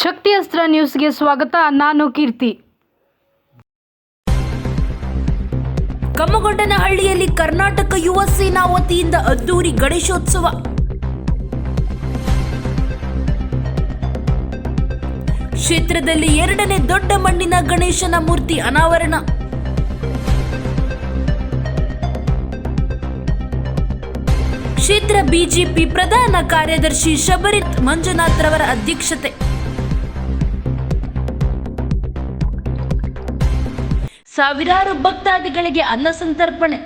ಶಕ್ತಿ ಅಸ್ತ್ರ ನ್ಯೂಸ್ಗೆ ಸ್ವಾಗತ, ನಾನು ಕೀರ್ತಿ. ಕಮ್ಮಗೊಂಡನಹಳ್ಳಿಯಲ್ಲಿ ಕರ್ನಾಟಕ ಯುವ ಸೇನಾ ವತಿಯಿಂದ ಅದ್ದೂರಿ ಗಣೇಶೋತ್ಸವ. ಕ್ಷೇತ್ರದಲ್ಲಿ ಎರಡನೇ ದೊಡ್ಡ ಮಣ್ಣಿನ ಗಣೇಶನ ಮೂರ್ತಿ ಅನಾವರಣ. ಕ್ಷೇತ್ರ ಬಿಜೆಪಿ ಪ್ರಧಾನ ಕಾರ್ಯದರ್ಶಿ ಶಬರಿತ್ ಮಂಜುನಾಥ್ ರವರ ಅಧ್ಯಕ್ಷತೆ. ಸಾವಿರಾರು ಭಕ್ತಾದಿಗಳಿಗೆ ಅನ್ನ ಸಂತರ್ಪಣೆ.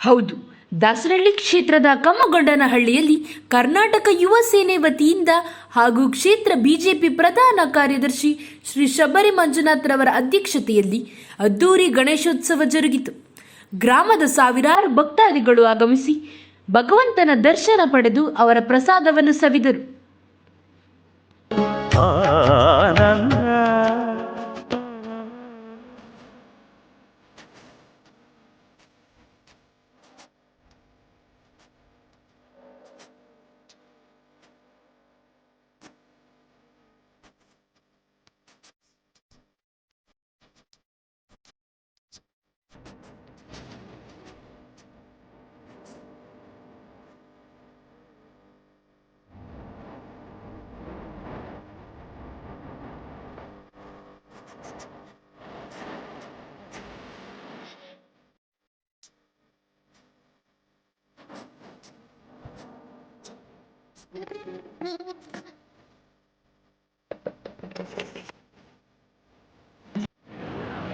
ಹೌದು, ದಾಸರಳ್ಳಿ ಕ್ಷೇತ್ರದ ಕಮ್ಮಗೊಂಡನಹಳ್ಳಿಯಲ್ಲಿ ಕರ್ನಾಟಕ ಯುವ ಸೇನೆ ವತಿಯಿಂದ ಹಾಗೂ ಕ್ಷೇತ್ರ ಬಿಜೆಪಿ ಪ್ರಧಾನ ಕಾರ್ಯದರ್ಶಿ ಶ್ರೀ ಶಬರಿ ಮಂಜುನಾಥ್ರವರ ಅಧ್ಯಕ್ಷತೆಯಲ್ಲಿ ಅದ್ದೂರಿ ಗಣೇಶೋತ್ಸವ ಜರುಗಿತು. ಗ್ರಾಮದ ಸಾವಿರಾರು ಭಕ್ತಾದಿಗಳು ಆಗಮಿಸಿ ಭಗವಂತನ ದರ್ಶನ ಪಡೆದು ಅವರ ಪ್ರಸಾದವನ್ನು ಸವಿದರು.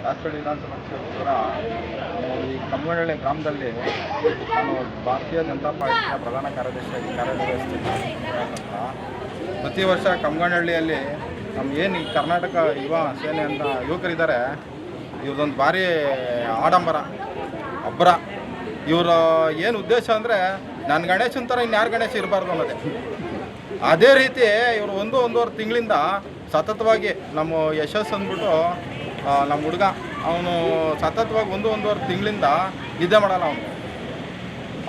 ದಾಸರಳ್ಳಿ ವಿಧಾನಸಭಾ ಕ್ಷೇತ್ರದ ಈ ಕಮ್ಮನಹಳ್ಳಿ ಗ್ರಾಮದಲ್ಲಿ ನಾನು ಭಾರತೀಯ ಜನತಾ ಪಾರ್ಟಿಯ ಪ್ರಧಾನ ಕಾರ್ಯದರ್ಶಿಯಾಗಿ ಕಾರ್ಯನಿರ್ವಹಿಸ್ತೀನಿ ಅಂತ ಪ್ರತಿ ವರ್ಷ ಕಮ್ಮನಹಳ್ಳಿಯಲ್ಲಿ ನಮ್ಮ ಏನು ಈ ಕರ್ನಾಟಕ ಯುವ ಸೇನೆ ಅಂತ ಯುವಕರಿದ್ದಾರೆ, ಇವ್ರದೊಂದು ಭಾರಿ ಆಡಂಬರ ಅಬ್ಬರ ಇವರ ಏನು ಉದ್ದೇಶ ಅಂದರೆ ನನ್ನ ಗಣೇಶನ ಥರ ಇನ್ಯಾರು ಗಣೇಶ ಇರಬಾರ್ದು ಅನ್ನೋದೇ. ಅದೇ ರೀತಿ ಇವರು ಒಂದು ಒಂದೂವರೆ ತಿಂಗಳಿಂದ ಸತತವಾಗಿ ನಮ್ಮ ಯಶಸ್ ಅಂದ್ಬಿಟ್ಟು ನಮ್ಮ ಹುಡುಗ ಅವನು ಸತತವಾಗಿ ಒಂದು ಒಂದೂವರೆ ತಿಂಗಳಿಂದ ನಿದ್ದೆ ಮಾಡಲ್ಲ ಅವನು.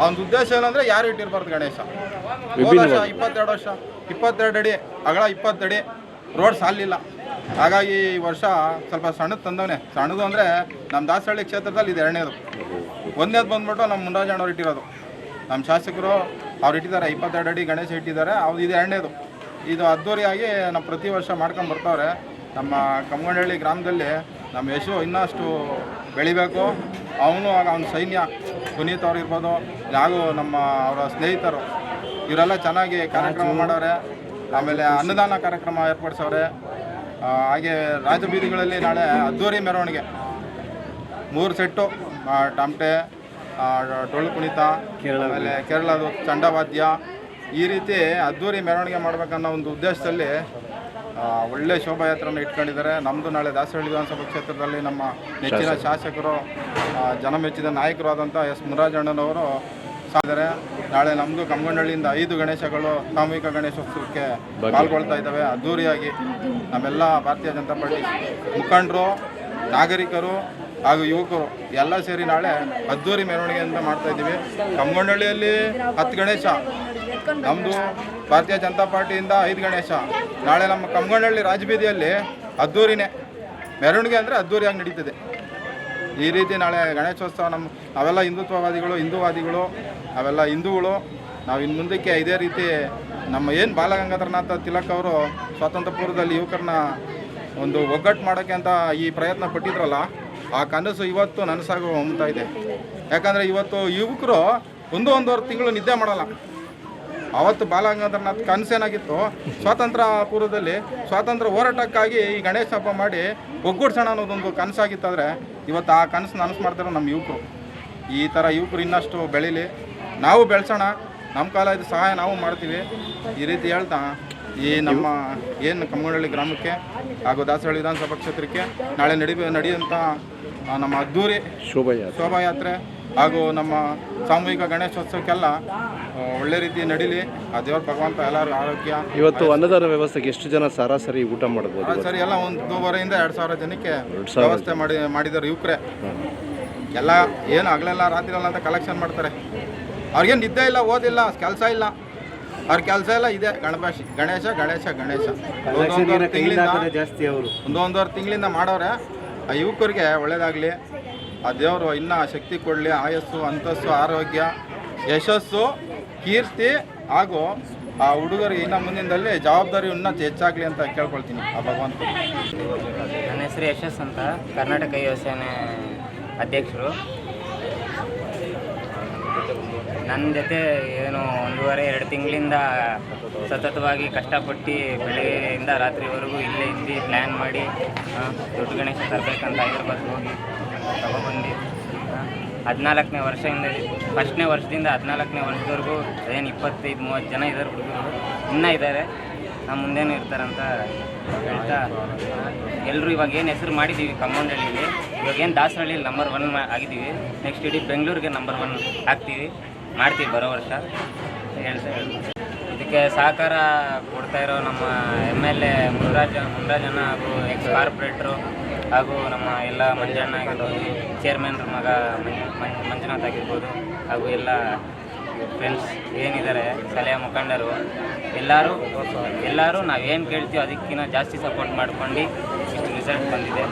ಅವನ ಉದ್ದೇಶ ಏನಂದರೆ ಯಾರು ಇಟ್ಟಿರ್ಬಾರ್ದು ಗಣೇಶ. ವರ್ಷ ಇಪ್ಪತ್ತೆರಡು ವರ್ಷ ಇಪ್ಪತ್ತೆರಡು ಅಡಿ ಅಗಳ ಇಪ್ಪತ್ತಡಿ ರೋಡ್ ಸಾಲಿಲ್ಲ. ಹಾಗಾಗಿ ಈ ವರ್ಷ ಸ್ವಲ್ಪ ಸಣ್ಣದು ತಂದವನೆ. ಸಣ್ಣದು ಅಂದರೆ ನಮ್ಮ ದಾಸಹಳ್ಳಿ ಕ್ಷೇತ್ರದಲ್ಲಿ ಇದು ಎರಡನೇದು. ಒಂದನೇದು ಬಂದ್ಬಿಟ್ಟು ನಮ್ಮ ಮುಂಡಾಜಣ್ಣವ್ರು ಇಟ್ಟಿರೋದು. ನಮ್ಮ ಶಾಸಕರು ಅವ್ರು ಇಟ್ಟಿದ್ದಾರೆ ಇಪ್ಪತ್ತೆರಡು ಅಡಿ ಗಣೇಶ ಇಟ್ಟಿದ್ದಾರೆ ಅವ್ರು ಇದು ಎರಡನೇದು. ಇದು ಅದ್ದೂರಿಯಾಗಿ ನಾವು ಪ್ರತಿ ವರ್ಷ ಮಾಡ್ಕೊಂಡು ಬರ್ತಾವ್ರೆ. ನಮ್ಮ ಕಮ್ಮಗಂಡಹಳ್ಳಿ ಗ್ರಾಮದಲ್ಲಿ ನಮ್ಮ ಯಶು ಇನ್ನಷ್ಟು ಬೆಳಿಬೇಕು. ಅವನು ಆಗ ಅವನ ಸೈನ್ಯ ಪುನೀತ್ ಅವ್ರಿರ್ಬೋದು ಹಾಗೂ ನಮ್ಮ ಅವರ ಸ್ನೇಹಿತರು. ಇವರೆಲ್ಲ ಚೆನ್ನಾಗಿ ಕಾರ್ಯಕ್ರಮ ಮಾಡವ್ರೆ. ಆಮೇಲೆ ಅನ್ನದಾನ ಕಾರ್ಯಕ್ರಮ ಏರ್ಪಡಿಸವ್ರೆ. ಹಾಗೆ ರಾಜಬೀದಿಗಳಲ್ಲಿ ನಾಳೆ ಅದ್ದೂರಿ ಮೆರವಣಿಗೆ. ಮೂರು ಸೆಟ್ಟು ಟಮಟೆ ಡೊಳ್ಳು ಕುಣಿತ ಆಮೇಲೆ ಕೇರಳದ ಚಂಡವಾದ್ಯ ಈ ರೀತಿ ಅದ್ದೂರಿ ಮೆರವಣಿಗೆ ಮಾಡಬೇಕನ್ನೋ ಒಂದು ಉದ್ದೇಶದಲ್ಲಿ ಒಳ್ಳೆ ಶೋಭಾಯಾತ್ರೆಯನ್ನು ಇಟ್ಕೊಂಡಿದ್ದಾರೆ. ನಮ್ಮದು ನಾಳೆ ದಾಸರಳ್ಳಿ ವಿಧಾನಸಭಾ ಕ್ಷೇತ್ರದಲ್ಲಿ ನಮ್ಮ ನೆಚ್ಚಿನ ಶಾಸಕರು ಜನಮೆಚ್ಚಿದ ನಾಯಕರು ಆದಂಥ ಎಸ್. ಮುರಾಜಣ್ಣನವರು ಸಾಧಿದ್ದಾರೆ ನಾಳೆ ನಮ್ಮದು ಕಮ್ಮಗಂಡಳ್ಳಿಯಿಂದ ಐದು ಗಣೇಶಗಳು ಸಾಮೂಹಿಕ ಗಣೇಶೋತ್ಸವಕ್ಕೆ ಪಾಲ್ಗೊಳ್ತಾ ಇದ್ದಾವೆ. ಅದ್ದೂರಿಯಾಗಿ ನಮ್ಮೆಲ್ಲ ಭಾರತೀಯ ಜನತಾ ಪಾರ್ಟಿ ಮುಖಂಡರು ನಾಗರಿಕರು ಹಾಗೂ ಯುವಕರು ಎಲ್ಲ ಸೇರಿ ನಾಳೆ ಅದ್ದೂರಿ ಮೆರವಣಿಗೆಯಿಂದ ಮಾಡ್ತಾ ಇದ್ದೀವಿ. ಕಮ್ಮಗೊಂಡಳ್ಳಿಯಲ್ಲಿ ಹತ್ತು ಗಣೇಶ. ನಮ್ಮದು ಭಾರತೀಯ ಜನತಾ ಪಾರ್ಟಿಯಿಂದ ಐದು ಗಣೇಶ. ನಾಳೆ ನಮ್ಮ ಕಮ್ಮಗೊಂಡಳ್ಳಿ ರಾಜಬೀದಿಯಲ್ಲಿ ಅದ್ದೂರಿನೇ. ಮೆರವಣಿಗೆ ಅಂದರೆ ಅದ್ದೂರಿಯಾಗಿ ನಡೀತದೆ. ಈ ರೀತಿ ನಾಳೆ ಗಣೇಶೋತ್ಸವ ನಮ್ಮ ನಾವೆಲ್ಲ ಹಿಂದುತ್ವವಾದಿಗಳು, ಹಿಂದೂವಾದಿಗಳು, ನಾವೆಲ್ಲ ಹಿಂದೂಗಳು, ನಾವು ಇನ್ನು ಮುಂದಕ್ಕೆ ಇದೇ ರೀತಿ ನಮ್ಮ ಏನು ಬಾಲಗಂಗಾಧರನಾಥ ತಿಲಕ್ ಅವರು ಸ್ವಾತಂತ್ರ್ಯ ಪೂರ್ವದಲ್ಲಿ ಯುವಕರನ್ನ ಒಂದು ಒಗ್ಗಟ್ಟು ಮಾಡೋಕ್ಕೆ ಅಂತ ಈ ಪ್ರಯತ್ನ ಪಟ್ಟಿದ್ರಲ್ಲ ಆ ಕನಸು ಇವತ್ತು ನನಸಾಗಿ ಹೊಮ್ತಾ ಇದೆ. ಯಾಕಂದರೆ ಇವತ್ತು ಯುವಕರು ಒಂದು ಒಂದೂವರೆ ತಿಂಗಳು ನಿದ್ದೆ ಮಾಡಲ್ಲ. ಅವತ್ತು ಬಾಲಗಂಗಾಧರನಾಥ್ ಕನಸೇನಾಗಿತ್ತು. ಸ್ವಾತಂತ್ರ್ಯ ಪೂರ್ವದಲ್ಲಿ ಸ್ವಾತಂತ್ರ್ಯ ಹೋರಾಟಕ್ಕಾಗಿ ಈ ಗಣೇಶ ಹಬ್ಬ ಮಾಡಿ ಒಗ್ಗೂಡ್ಸೋಣ ಅನ್ನೋದೊಂದು ಕನಸಾಗಿತ್ತಾದರೆ ಇವತ್ತು ಆ ಕನಸು ನನಸು ಮಾಡ್ತಾರೆ ನಮ್ಮ ಯುವಕರು. ಈ ಥರ ಯುವಕರು ಇನ್ನಷ್ಟು ಬೆಳೀಲಿ. ನಾವು ಬೆಳೆಸೋಣ. ನಮ್ಮ ಕಾಲ ಇದು ಸಹಾಯ ನಾವು ಮಾಡ್ತೀವಿ. ಈ ರೀತಿ ಹೇಳ್ತಾ ಈ ನಮ್ಮ ಏನು ಕಮ್ಮನಹಳ್ಳಿ ಗ್ರಾಮಕ್ಕೆ ಹಾಗೂ ದಾಸಹಳ್ಳಿ ವಿಧಾನಸಭಾ ಕ್ಷೇತ್ರಕ್ಕೆ ನಾಳೆ ನಡಿ ನಡೆಯುವಂಥ ನಮ್ಮ ಅದ್ದೂರಿ ಶೋಭಾಯಾತ್ರೆ. ಶೋಭಾಯಾತ್ರೆ ಹಾಗೂ ನಮ್ಮ ಸಾಮೂಹಿಕ ಗಣೇಶೋತ್ಸವಕ್ಕೆಲ್ಲ ಒಳ್ಳೆ ರೀತಿ ನಡೀಲಿ. ಆ ದೇವ್ರ ಭಗವಂತ ಎಲ್ಲರೂ ಆರೋಗ್ಯ. ಇವತ್ತು ಅನ್ನದಾನ ವ್ಯವಸ್ಥೆಗೆ ಎಷ್ಟು ಜನ ಸರಾಸರಿ ಊಟ ಮಾಡಬಹುದು ಸರಿ ಎಲ್ಲ ಒಂದೂವರೆಯಿಂದ ಎರಡು ಸಾವಿರ ಜನಕ್ಕೆ ವ್ಯವಸ್ಥೆ ಮಾಡಿ ಮಾಡಿದ್ದಾರೆ ಯುವಕರೇ. ಎಲ್ಲ ಏನು ಹಗಲೆಲ್ಲ ರಾತ್ರಿ ಎಲ್ಲ ಅಂತ ಕಲೆಕ್ಷನ್ ಮಾಡ್ತಾರೆ. ಅವ್ರಿಗೇನು ನಿದ್ದೆ ಇಲ್ಲ ಓದಿಲ್ಲ ಕೆಲಸ ಇಲ್ಲ. ಅವ್ರ ಕೆಲಸ ಎಲ್ಲ ಇದೆ. ಗಣಪೇಶ ಗಣೇಶ ಗಣೇಶ ಗಣೇಶ. ಒಂದೊಂದೂವರೆ ತಿಂಗಳಿಂದ ಜಾಸ್ತಿ ಅವರು. ತಿಂಗಳಿಂದ ಮಾಡೋರೆ. ಆ ಯುವಕರಿಗೆ ಒಳ್ಳೇದಾಗಲಿ. ಆ ದೇವರು ಇನ್ನೂ ಶಕ್ತಿ ಕೊಡಲಿ ಆಯಸ್ಸು ಅಂತಸ್ಸು ಆರೋಗ್ಯ ಯಶಸ್ಸು ಕೀರ್ತಿ ಹಾಗೂ ಆ ಹುಡುಗರಿಗೆ ಇನ್ನ ಮುಂದಿನದಲ್ಲಿ ಜವಾಬ್ದಾರಿ ಉನ್ನತ ಹೆಚ್ಚಾಗಲಿ ಅಂತ ಕೇಳ್ಕೊಳ್ತೀನಿ ಆ ಭಗವಂತ ನನ್ನ ಹೆಸರು ಯಶಸ್ ಅಂತ ಕರ್ನಾಟಕ ಯುವ ಸೇನೆ ಅಧ್ಯಕ್ಷರು. ನನ್ನ ಜೊತೆ ಏನು ಒಂದೂವರೆ, ಎರಡು ತಿಂಗಳಿಂದ ಸತತವಾಗಿ ಕಷ್ಟಪಟ್ಟು ಬೆಳಗ್ಗೆಯಿಂದ ರಾತ್ರಿವರೆಗೂ ಇಲ್ಲೇ ಇದ್ದು ಪ್ಲ್ಯಾನ್ ಮಾಡಿ ದೊಡ್ಡ ಗಣೇಶ ತರಬೇಕಂತ ಹೈದ್ರಾಬಾದ್ಗೆ ಹೋಗಿ ತಗೊಬಂದು. ಹದಿನಾಲ್ಕನೇ ವರ್ಷದಿಂದ, ಫಸ್ಟ್ನೇ ವರ್ಷದಿಂದ ಹದಿನಾಲ್ಕನೇ ವರ್ಷದವರೆಗೂ ಏನು ಇಪ್ಪತ್ತೈದು, ಮೂವತ್ತು ಜನ ಇದ್ದಾರೆ ಹುಡುಗರು. ಇನ್ನೂ ಇದ್ದಾರೆ ನಮ್ಮ ಮುಂದೆನೂ ಇರ್ತಾರಂತ ಹೇಳ್ತಾ ಎಲ್ಲರೂ ಇವಾಗ ಏನು ಹೆಸರು ಮಾಡಿದ್ದೀವಿ ಕಮ್ಮಂಡಳ್ಳಿಲಿ ಇವಾಗ ಏನು ದಾಸರಳ್ಳಿಲಿ ನಂಬರ್ ಒನ್ ಆಗಿದ್ದೀವಿ ನೆಕ್ಸ್ಟ್ ಇಡೀ ಬೆಂಗಳೂರಿಗೆ ನಂಬರ್ ಒನ್ ಹಾಕ್ತೀವಿ ಮಾಡ್ತೀವಿ ಬರೋ ವರ್ಷ. ಹೇಳ್ತಾ. ಇದಕ್ಕೆ ಸಹಕಾರ ಕೊಡ್ತಾ ಇರೋ ನಮ್ಮ ಎಂ ಎಲ್ ಎ ಮುನ್ರಾಜ ಮುನ್ರಾಜಣ್ಣ ಹಾಗೂ ಎಕ್ಸ್ ಕಾರ್ಪೊರೇಟ್ರು ಹಾಗೂ ನಮ್ಮ ಎಲ್ಲ ಮಂಜಣ್ಣ ಆಗಿರ್ಬೋದು ಚೇರ್ಮನ್ರ ಮಗ ಮಂಜು ಮಂಜ್- ಮಂಜುನಾಥ್ ಆಗಿರ್ಬೋದು ಹಾಗೂ ಎಲ್ಲ ಫ್ರೆಂಡ್ಸ್ ಏನಿದ್ದಾರೆ? ಸಲಹೆ ಮುಖಂಡರು, ಎಲ್ಲರೂ ಎಲ್ಲರೂ ನಾವೇನು ಕೇಳ್ತೀವೋ ಅದಕ್ಕಿಂತ ಜಾಸ್ತಿ ಸಪೋರ್ಟ್ ಮಾಡ್ಕೊಂಡು ಇಷ್ಟು ರಿಸಲ್ಟ್ ಬಂದಿದೆ.